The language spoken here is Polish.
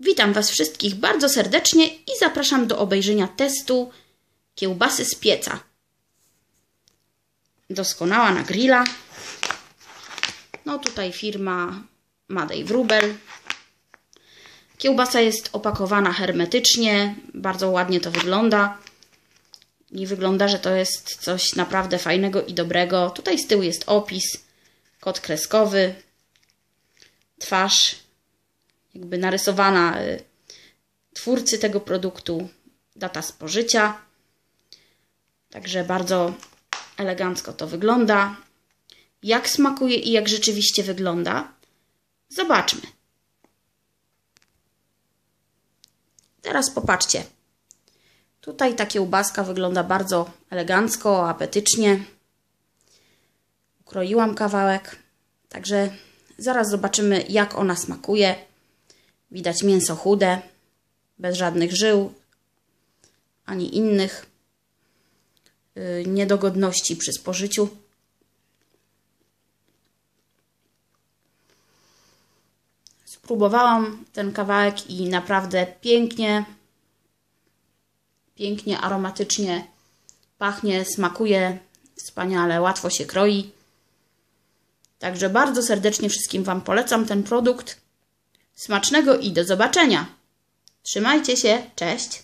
Witam Was wszystkich bardzo serdecznie i zapraszam do obejrzenia testu kiełbasy z pieca. Doskonała na grilla. No tutaj firma Madej Wrubel. Kiełbasa jest opakowana hermetycznie, bardzo ładnie to wygląda. I wygląda, że to jest coś naprawdę fajnego i dobrego. Tutaj z tyłu jest opis, kod kreskowy, twarz jakby narysowana y, twórcy tego produktu, data spożycia. Także bardzo elegancko to wygląda. Jak smakuje i jak rzeczywiście wygląda, zobaczmy. Teraz popatrzcie. Tutaj ta kiełbaska wygląda bardzo elegancko, apetycznie. Ukroiłam kawałek, także zaraz zobaczymy, jak ona smakuje. Widać mięso chude, bez żadnych żył, ani innych yy, niedogodności przy spożyciu. Spróbowałam ten kawałek i naprawdę pięknie, pięknie, aromatycznie pachnie, smakuje wspaniale, łatwo się kroi. Także bardzo serdecznie wszystkim Wam polecam ten produkt. Smacznego i do zobaczenia. Trzymajcie się, cześć.